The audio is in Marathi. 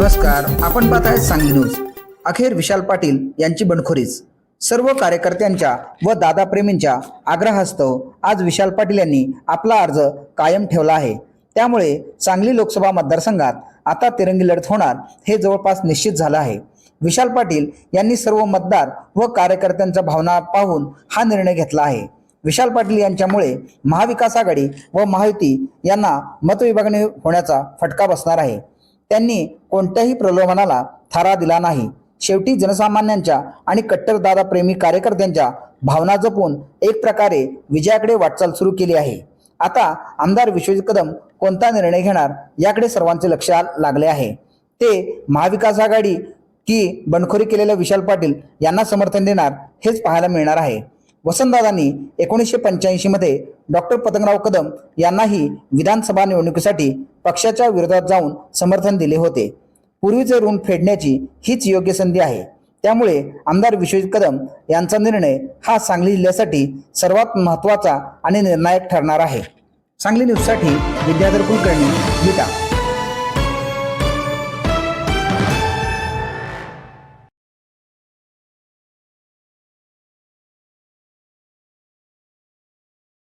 नमस्कार आपण पाहत आहे सांगली न्यूज. अखेर विशाल पाटील यांची बंडखोरीच सर्व कार्यकर्त्यांच्या व दादाप्रेमींच्या आग्रहास्तव आज विशाल पाटील यांनी आपला अर्ज कायम ठेवला आहे. त्यामुळे सांगली लोकसभा मतदारसंघात आता तिरंगी लढत होणार हे जवळपास निश्चित झालं आहे. विशाल पाटील यांनी सर्व मतदार व कार्यकर्त्यांच्या भावना पाहून हा निर्णय घेतला आहे. विशाल पाटील यांच्यामुळे महाविकास आघाडी व महायुती यांना मतविभागणी होण्याचा फटका बसणार आहे. त्यांनी कोणत्याही प्रलोभनाला थारा दिला नाही. शेवटी जनसामान्यांच्या आणि कट्टरदादा प्रेमी कार्यकर्त्यांच्या भावना जपून एक प्रकारे विजयाकडे वाटचाल सुरू केली आहे. आता आमदार विश्वजित कदम कोणता निर्णय घेणार याकडे सर्वांचे लक्ष लागले आहे. ते महाविकास आघाडी की बंडखोरी केलेल्या विशाल पाटील यांना समर्थन देणार हेच पाहायला मिळणार आहे. वसंतदादांनी एकोणीसशे पंच्याऐंशी मध्ये डॉक्टर पतंगराव कदम यांनाही विधानसभा निवडणुकीसाठी पक्षाच्या विरोधात जाऊन समर्थन दिले होते. पूर्वीचे ऋण फेडण्याची हीच योग्य संधी आहे. त्यामुळे आमदार विश्वजित कदम यांचा निर्णय हा सांगली जिल्ह्यासाठी सर्वात महत्त्वाचा आणि निर्णायक ठरणार आहे. सांगली न्यूजसाठी विद्याधर कुलकर्णी विटा.